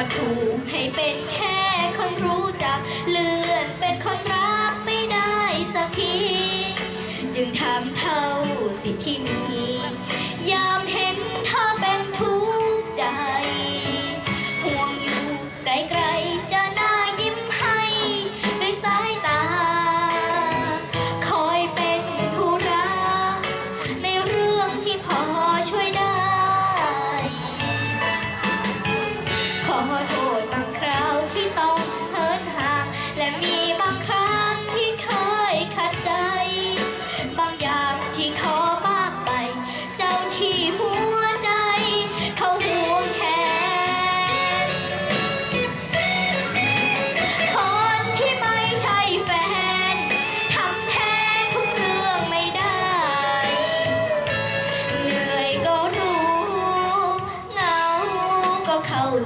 ก็ถูกให้เป็นแค่คนรู้จัก เลื่อนเป็นคนรักไม่ได้สักที จึงทำเท่าสิที่มี ยามเห็น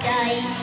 ใจ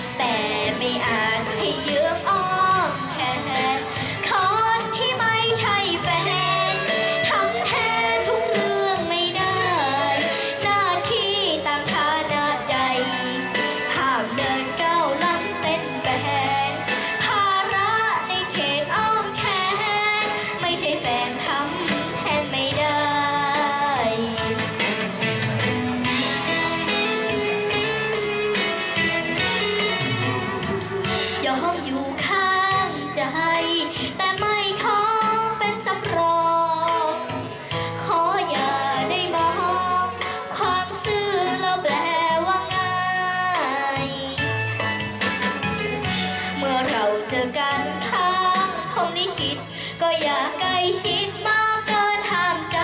ใกลชิดมากเกินห่างไก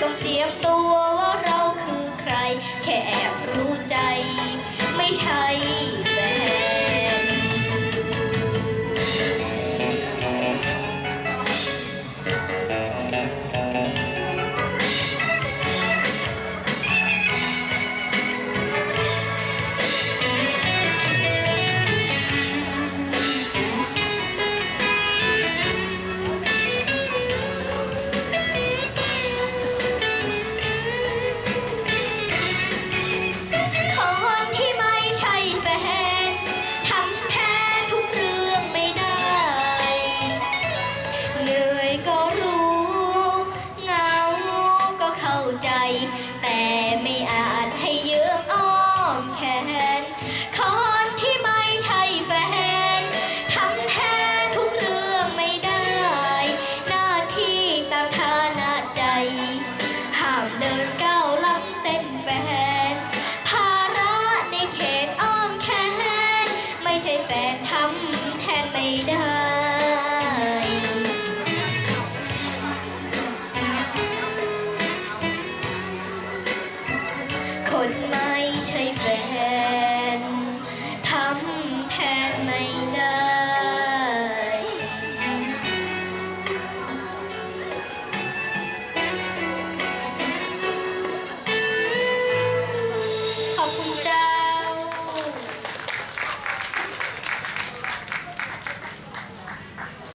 ต้องเจียมตัวว่าเราคือใคร แค่แอบรู้ใจ ไม่ใช่างเดินก้าวลังเส้นแฟนภาระในเขตอ้อมแขนไม่ใช่แฟนทำแทนไม่ได้ คนไม่ใช่